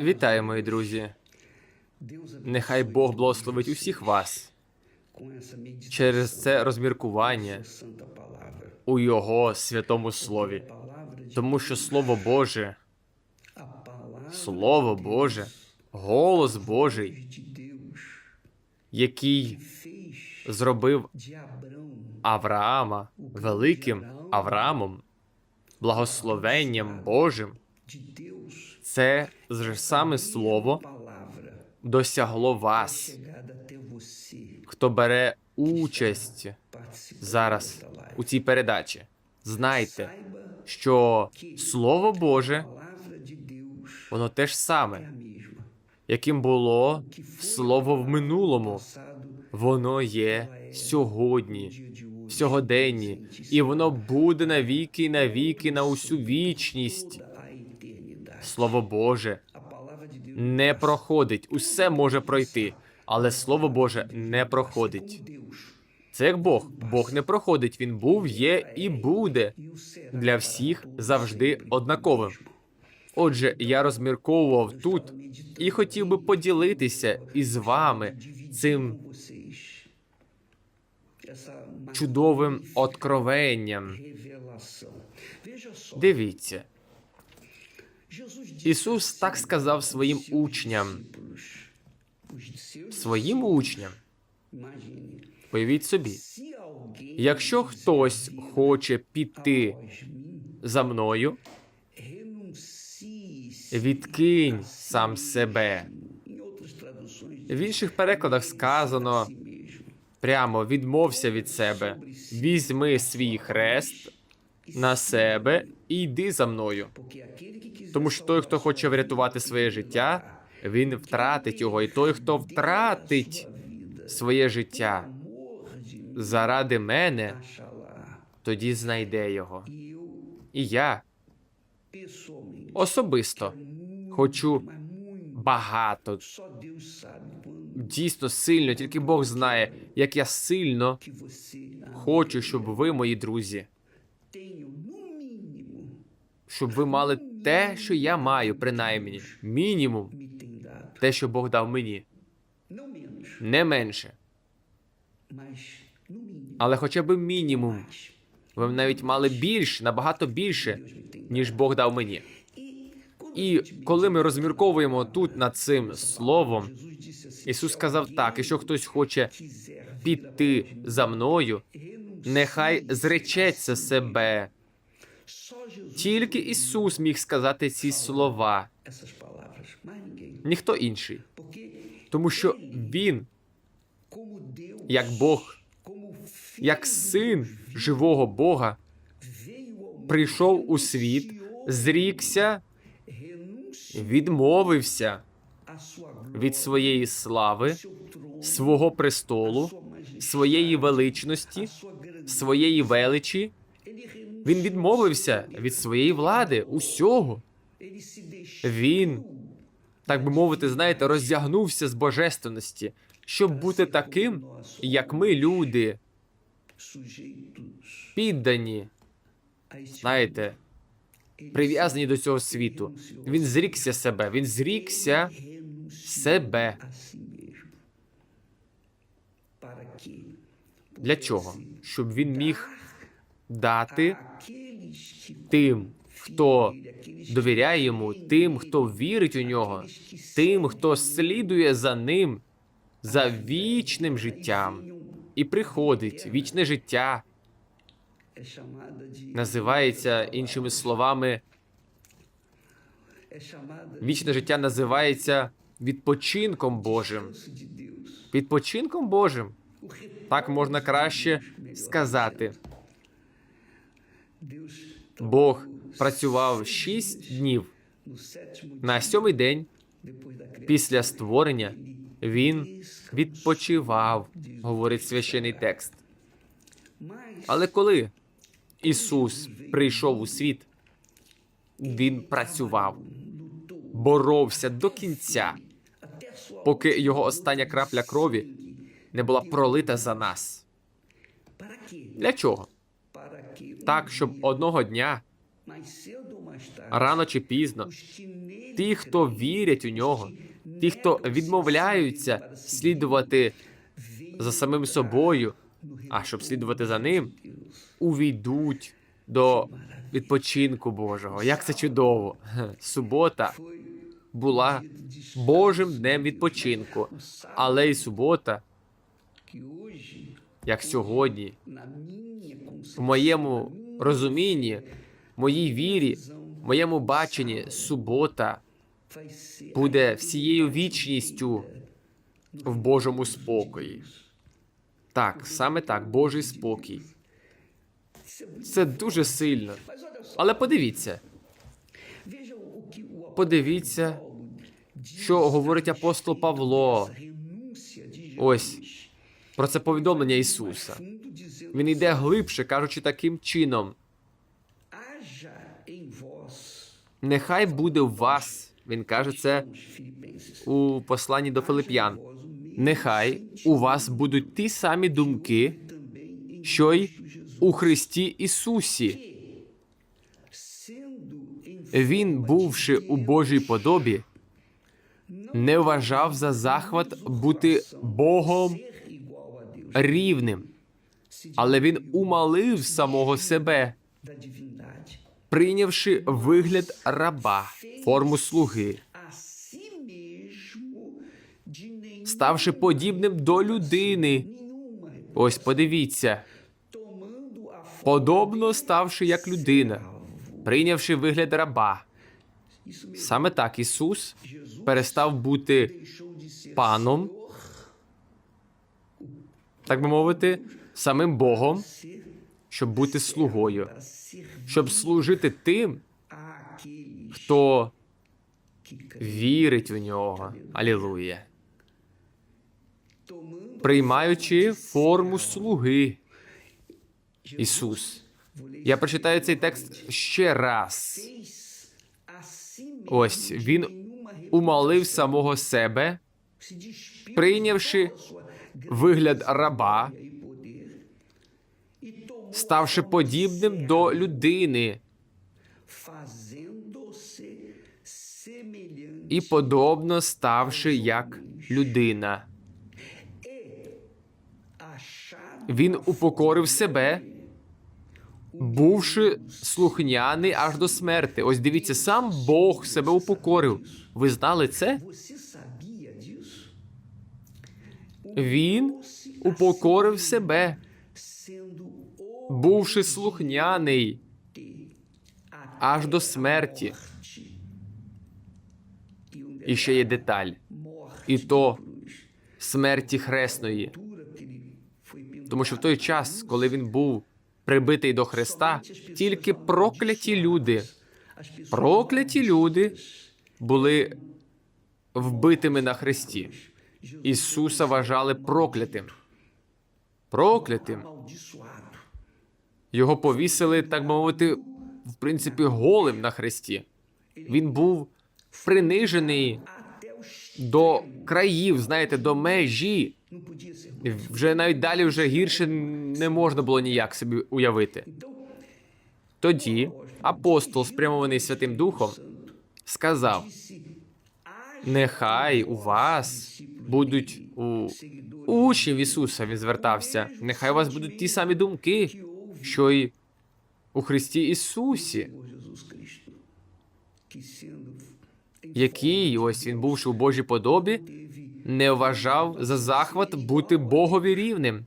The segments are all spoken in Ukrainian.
Вітаю, мої друзі. Нехай Бог благословить усіх вас через це розміркування у Його святому слові, тому що Слово Боже, Слово Боже, голос Божий, який зробив Авраама великим Авраамом, благословенням Божим, це ж саме слово досягло вас, хто бере участь зараз у цій передачі. Знайте, що Слово Боже, воно те ж саме, яким було слово в минулому, воно є сьогодні, сьогоденні, і воно буде навіки, і навіки, на усю вічність. Слово Боже не проходить. Усе може пройти, але Слово Боже не проходить. Це як Бог. Бог не проходить. Він був, є і буде для всіх завжди однаковим. Отже, я розмірковував тут і хотів би поділитися із вами цим чудовим откровенням. Дивіться, Ісус так сказав своїм учням, своїм учням. Уявіть собі, якщо хтось хоче піти за мною, відкинь сам себе. В інших перекладах сказано прямо відмовся від себе, візьми свій хрест на себе і йди за мною. Тому що той, хто хоче врятувати своє життя, він втратить його. І той, хто втратить своє життя заради мене, тоді знайде його. І я особисто хочу багато, дійсно сильно, тільки Бог знає, як я сильно хочу, щоб ви, мої друзі, щоб ви мали те, що я маю, принаймні, мінімум, те, що Бог дав мені, не менше, але хоча б мінімум. Ви навіть мали більше, набагато більше, ніж Бог дав мені. І коли ми розмірковуємо тут над цим словом, Ісус сказав так: якщо хтось хоче піти за мною, нехай зречеться себе. Тільки Ісус міг сказати ці слова, ніхто інший, тому що Він, як Бог, як син живого Бога, прийшов у світ, зрікся, відмовився від своєї слави, свого престолу, своєї величності, своєї величі. Він відмовився від своєї влади, усього. Він, так би мовити, знаєте, роздягнувся з божественності, щоб бути таким, як ми, люди, піддані, знаєте, прив'язані до цього світу. Він зрікся себе, він зрікся себе. Для чого? Щоб він міг дати тим, хто довіряє йому, тим, хто вірить у нього, тим, хто слідує за ним, за вічним життям і приходить вічне життя. Називається іншими словами, вічне життя називається відпочинком Божим. Відпочинком Божим. Так можна краще сказати. Бог працював шість днів. На сьомий день після створення він відпочивав, говорить священий текст. Але коли Ісус прийшов у світ, Він працював, боровся до кінця, поки його остання крапля крові не була пролита за нас. Для чого? Так, щоб одного дня рано чи пізно. Ті, хто вірять у нього, ті, хто відмовляються слідувати за самим собою, а щоб слідувати за ним, увійдуть до відпочинку Божого. Як це чудово! Субота була Божим днем відпочинку, але й субота, як сьогодні, в моєму розумінні, моїй вірі, моєму баченні, субота буде всією вічністю в Божому спокої. Так, саме так, Божий спокій. Це дуже сильно. Але подивіться, подивіться, що говорить апостол Павло. Ось про це повідомлення Ісуса. Він йде глибше, кажучи таким чином: нехай буде в вас. Він каже це у посланні до Филип'ян. Нехай у вас будуть ті самі думки, що й у Христі Ісусі. Він, бувши у Божій подобі, не вважав за захват бути Богом рівним, але він умалив самого себе, прийнявши вигляд раба, форму слуги, ставши подібним до людини. Ось подивіться, подобно ставши як людина, прийнявши вигляд раба. Саме так Ісус перестав бути паном, так би мовити, самим Богом, щоб бути слугою, щоб служити тим, хто вірить у нього. Алілуя. Приймаючи форму слуги. Ісус. Я прочитаю цей текст ще раз. Ось він умалив самого себе, прийнявши вигляд раба, ставши подібним до людини і подобно ставши як людина. Він упокорив себе, бувши слухняний аж до смерти. Ось дивіться, сам Бог себе упокорив. Ви знали це? Він упокорив себе, бувши слухняний аж до смерті. І ще є деталь, і то смерті хресної. Тому що в той час, коли він був прибитий до Христа, тільки прокляті люди, прокляті люди були вбитими на Христі. Ісуса вважали проклятим. Проклятим. Його повісили, так мовити, в принципі, голим на хресті. Він був принижений до країв, знаєте, до межі. Вже навіть далі вже гірше не можна було ніяк собі уявити. Тоді апостол, спрямований Святим Духом, сказав: Нехай у вас будуть у, учнів Ісуса. Він звертався. Нехай у вас будуть ті самі думки, що й у Христі Ісусі, який, ось він, бувши у Божій подобі, не вважав за захват бути Богові рівним,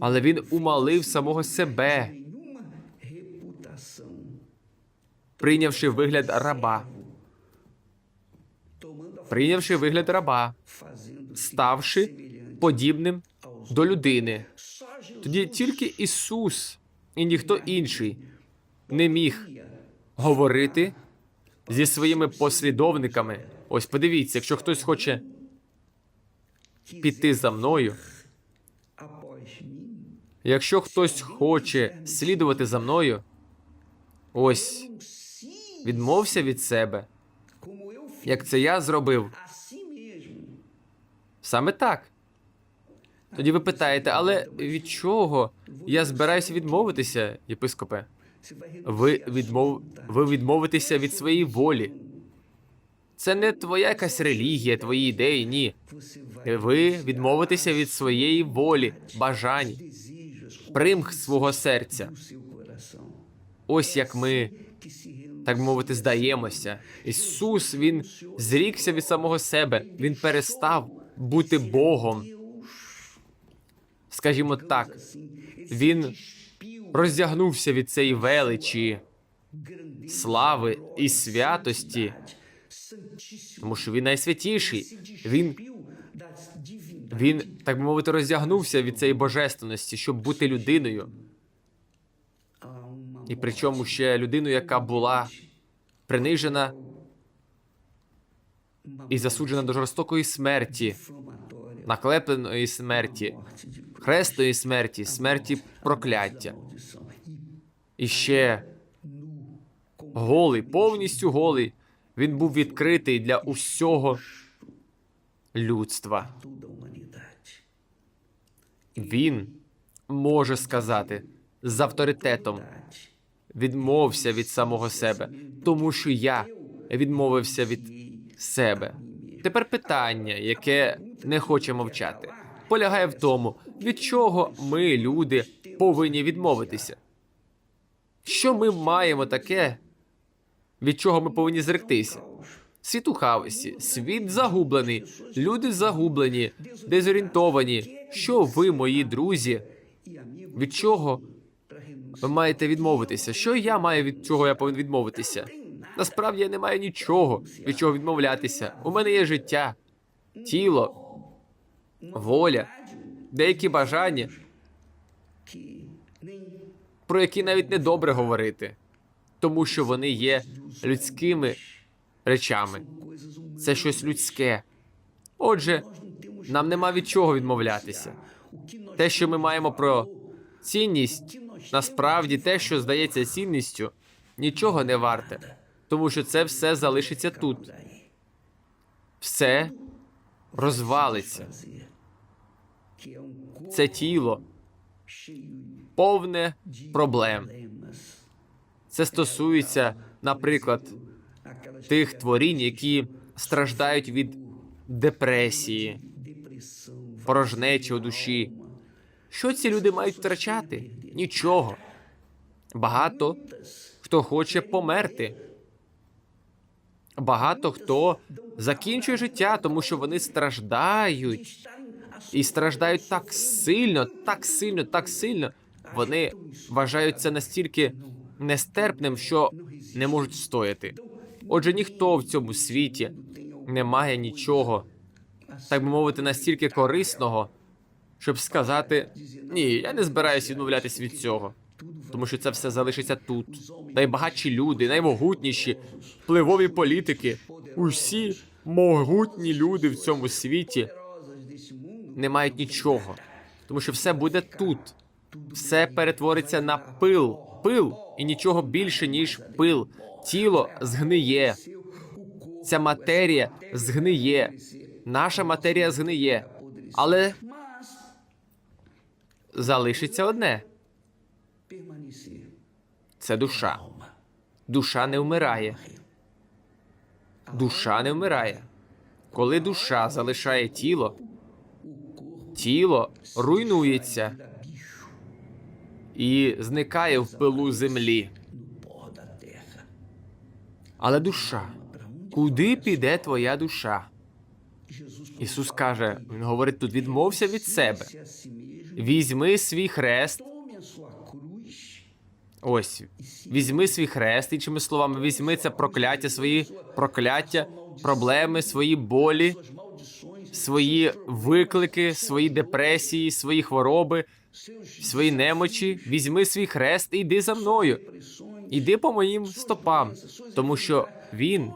але він умалив самого себе, прийнявши вигляд раба, прийнявши вигляд раба, ставши подібним до людини. Тоді тільки Ісус і ніхто інший не міг говорити зі своїми послідовниками. Ось подивіться, якщо хтось хоче піти за мною, якщо хтось хоче слідувати за мною, ось відмовся від себе, як це я зробив. Саме так. Тоді ви питаєте, але від чого я збираюся відмовитися, єпископе? ви, відмов... ви відмовитеся від своєї волі. Це не твоя якась релігія, твої ідеї, ні. Ви відмовитеся від своєї волі, бажань, примх свого серця. Ось як ми, так мовити, здаємося. Ісус Він зрікся від самого себе, Він перестав бути Богом. Скажімо так, Він роздягнувся від цієї величі, слави і святості, тому що він найсвятіший. Він, він, так мовити, роздягнувся від цієї божественності, щоб бути людиною. І причому ще людиною, яка була принижена і засуджена до жорстокої смерті, наклепленої смерті, хресної смерті, смерті прокляття. І ще голий, повністю голий. Він був відкритий для усього людства. Він може сказати з авторитетом: відмовся від самого себе, тому що я відмовився від себе. Тепер питання, яке не хоче мовчати, полягає в тому, від чого ми, люди, повинні відмовитися. Що ми маємо таке, від чого ми повинні зректися? Світ у хаосі, світ загублений, люди загублені, дезорієнтовані. Що ви, мої друзі, від чого ви маєте відмовитися? Що я маю від чого я повинен відмовитися? Насправді я не маю нічого, від чого відмовлятися. У мене є життя, тіло, воля, деякі бажання, про які навіть не добре говорити, тому що вони є людськими речами. Це щось людське. Отже, нам нема від чого відмовлятися. Те, що ми маємо про цінність, насправді те, що здається цінністю, нічого не варте, тому що це все залишиться тут. Все розвалиться. Це тіло повне проблем. Це стосується, наприклад, тих творінь, які страждають від депресії, порожнечі у душі. Що ці люди мають втрачати? Нічого. Багато хто хоче померти. Багато хто закінчує життя, тому що вони страждають і страждають так сильно, так сильно, так сильно. Вони вважають це настільки нестерпним, що не можуть стояти. Отже, ніхто в цьому світі не має нічого, так би мовити, настільки корисного, щоб сказати: ні, я не збираюся відмовлятись від цього, тому що це все залишиться тут. Найбагатші люди, наймогутніші, впливові політики, усі могутні люди в цьому світі не мають нічого, тому що все буде тут. Все перетвориться на пил, пил і нічого більше, ніж пил. Тіло згниє. Ця матерія згниє. Наша матерія згниє. Але залишиться одне це душа. Душа не вмирає. Душа не вмирає. Коли душа залишає тіло, тіло руйнується і зникає в пилу землі. Але душа, куди піде твоя душа? Ісус каже, Він говорить тут: відмовся від себе, візьми свій хрест. Ось, візьми свій хрест, іншими словами, візьми це прокляття, свої прокляття, проблеми, свої болі, свої виклики, свої депресії, свої хвороби, свої немочі. Візьми свій хрест і йди за мною. Іди по моїм стопам, тому що він,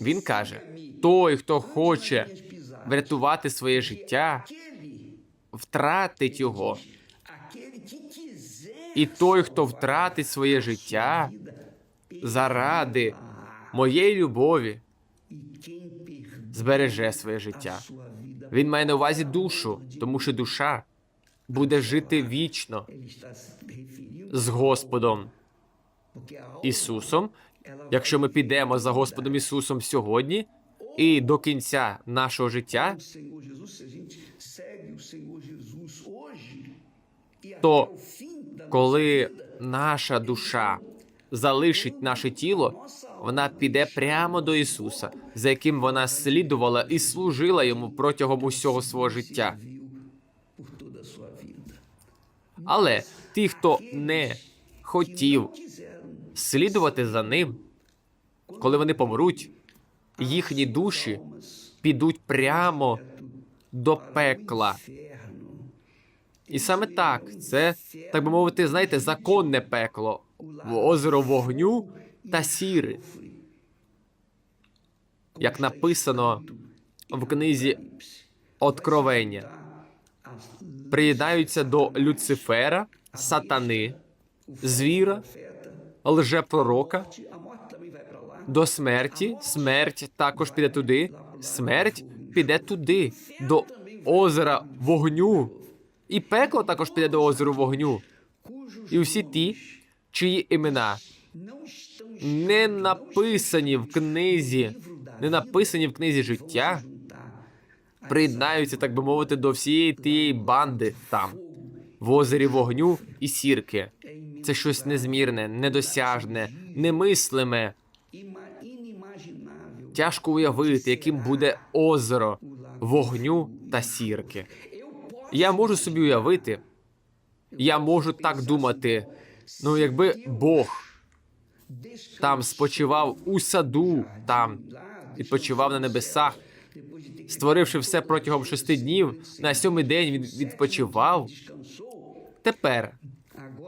він каже: той, хто хоче врятувати своє життя, втратить його. І той, хто втратить своє життя заради моєї любові, збереже своє життя. Він має на увазі душу, тому що душа буде жити вічно з Господом. Ісусом, якщо ми підемо за Господом Ісусом сьогодні і до кінця нашого життя, e то коли наша душа залишить наше тіло, вона піде прямо до Ісуса, за яким вона слідувала і служила йому протягом усього свого життя. Але ті, хто не хотів слідувати за ним, коли вони помруть, їхні душі підуть прямо до пекла. І саме так, це, так би мовити, знаєте, законне пекло, озеро вогню та сіри. Як написано в книзі Откровення, приєднаються до Люцифера, сатани, звіра, лжепророка, до смерті. Смерть також піде туди. Смерть піде туди, до озера вогню. І пекло також піде до озера вогню. І всі ті, чиї імена не написані в книзі, не написані в книзі життя, приєднаються, так би мовити, до всієї тієї банди там, в озері вогню і сірки. Це щось незмірне, недосяжне, немислиме. Тяжко уявити, яким буде озеро вогню та сірки. Я можу собі уявити, я можу так думати. Ну, якби Бог там спочивав у саду, там відпочивав на небесах, створивши все протягом шести днів, на сьомий день він відпочивав. Тепер,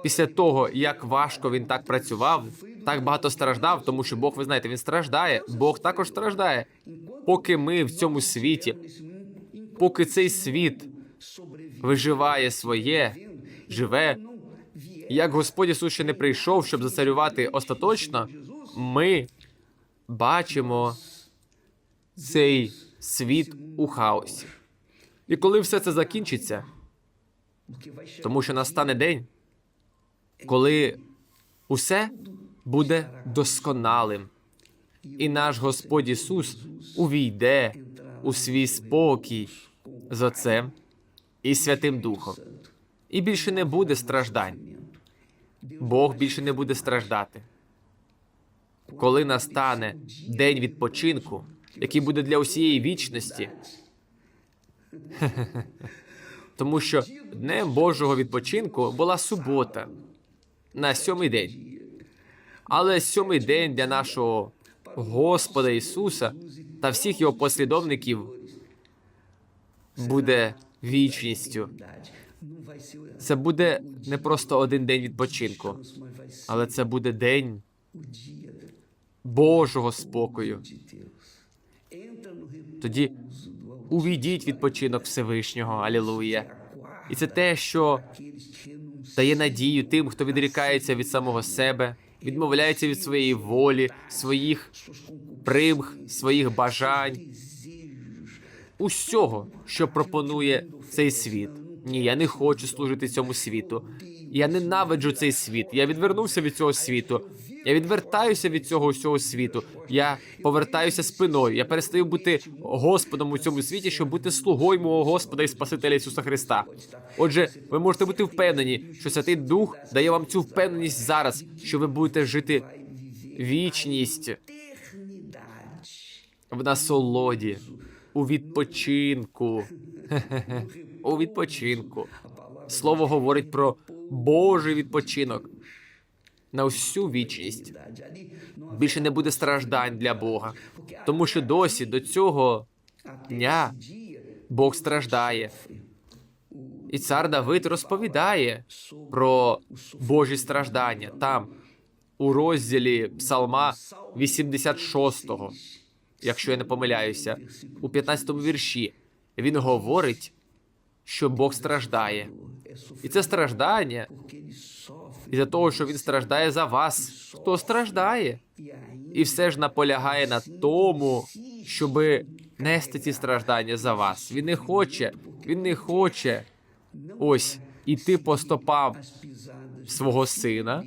після того, як важко він так працював, так багато страждав, тому що Бог, ви знаєте, він страждає. Бог також страждає. Поки ми в цьому світі, поки цей світ виживає своє, живе, як Господь Ісус ще не прийшов, щоб зацарювати остаточно, ми бачимо цей світ у хаосі. І коли все це закінчиться, тому що настане день, коли усе буде досконалим, і наш Господь Ісус увійде у свій спокій з Отцем і Святим Духом. І більше не буде страждань. Бог більше не буде страждати. Коли настане день відпочинку, який буде для усієї вічності, тому що днем Божого відпочинку була субота на сьомий день. Але сьомий день для нашого Господа Ісуса та всіх його послідовників буде вічністю. Це буде не просто один день відпочинку, але це буде день Божого спокою. Тоді увійдіть відпочинок Всевишнього. Алілуя. І це те, що дає надію тим, хто відрікається від самого себе, відмовляється від своєї волі, своїх примх, своїх бажань, усього, що пропонує цей світ. Ні, я не хочу служити цьому світу. Я ненавиджу цей світ. Я відвернувся від цього світу. Я відвертаюся від цього усього світу. Я повертаюся спиною. Я перестаю бути Господом у цьому світі, щоб бути слугою мого Господа і Спасителя Ісуса Христа. Отже, ви можете бути впевнені, що Святий Дух дає вам цю впевненість зараз, що ви будете жити вічність в насолоді, у відпочинку. У відпочинку. Слово говорить про Божий відпочинок на всю вічність. Більше не буде страждань для Бога, тому що досі до цього дня Бог страждає. І цар Давид розповідає про Божі страждання там, у розділі Псалма 86, якщо я не помиляюся, у 15 вірші. Він говорить, що Бог страждає. І це страждання ele із-за того, що він страждає за вас. Хто страждає? І все ж наполягає на тому, щоби нести ці страждання за вас. Він не хоче, він не хоче ось іти по стопам свого сина,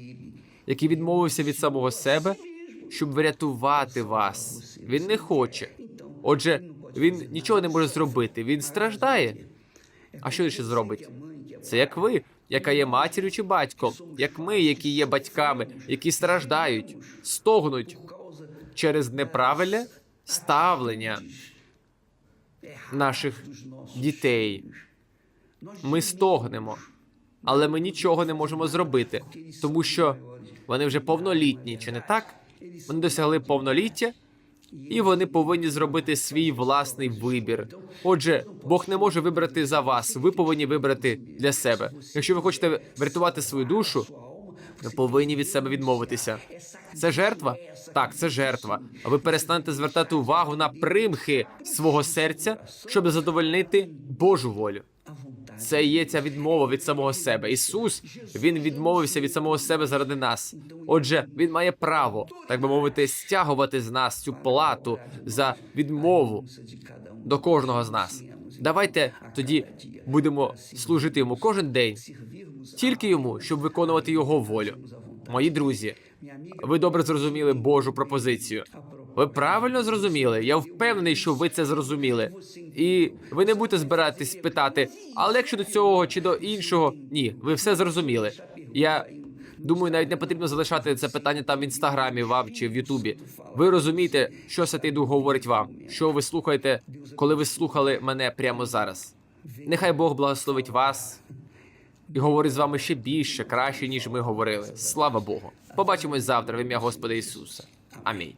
який відмовився від самого себе, щоб врятувати вас. Він не хоче. Отже, він нічого не може зробити. Він страждає. А що він ще зробить? Це як ви, яка є матір'ю чи батьком, як ми, які є батьками, які страждають, стогнуть через неправильне ставлення наших дітей. Ми стогнемо, але ми нічого не можемо зробити, тому що вони вже повнолітні, чи не так? Вони досягли повноліття, і вони повинні зробити свій власний вибір. Отже, Бог не може вибрати за вас. Ви повинні вибрати для себе. Якщо ви хочете врятувати свою душу, ви повинні від себе відмовитися. Це жертва? Так, це жертва. А ви перестанете звертати увагу на примхи свого серця, щоб задовольнити Божу волю. Це є ця відмова від самого себе. Ісус він відмовився від самого себе заради нас. Отже, він має право, так би мовити, стягувати з нас цю плату за відмову до кожного з нас. Давайте тоді будемо служити йому кожен день, тільки йому, щоб виконувати його волю. Мої друзі, ви добре зрозуміли Божу пропозицію. Ви правильно зрозуміли. Я впевнений, що ви це зрозуміли. І ви не будете збиратись питати, але якщо до цього чи до іншого, ні, ви все зрозуміли. Я думаю, навіть не потрібно залишати це питання там в інстаграмі вам чи в Ютубі. Ви розумієте, що Святий Дух говорить вам, що ви слухаєте, коли ви слухали мене прямо зараз. Нехай Бог благословить вас і говорить з вами ще більше, краще, ніж ми говорили. Слава Богу. Побачимось завтра в ім'я Господа Ісуса. Амінь.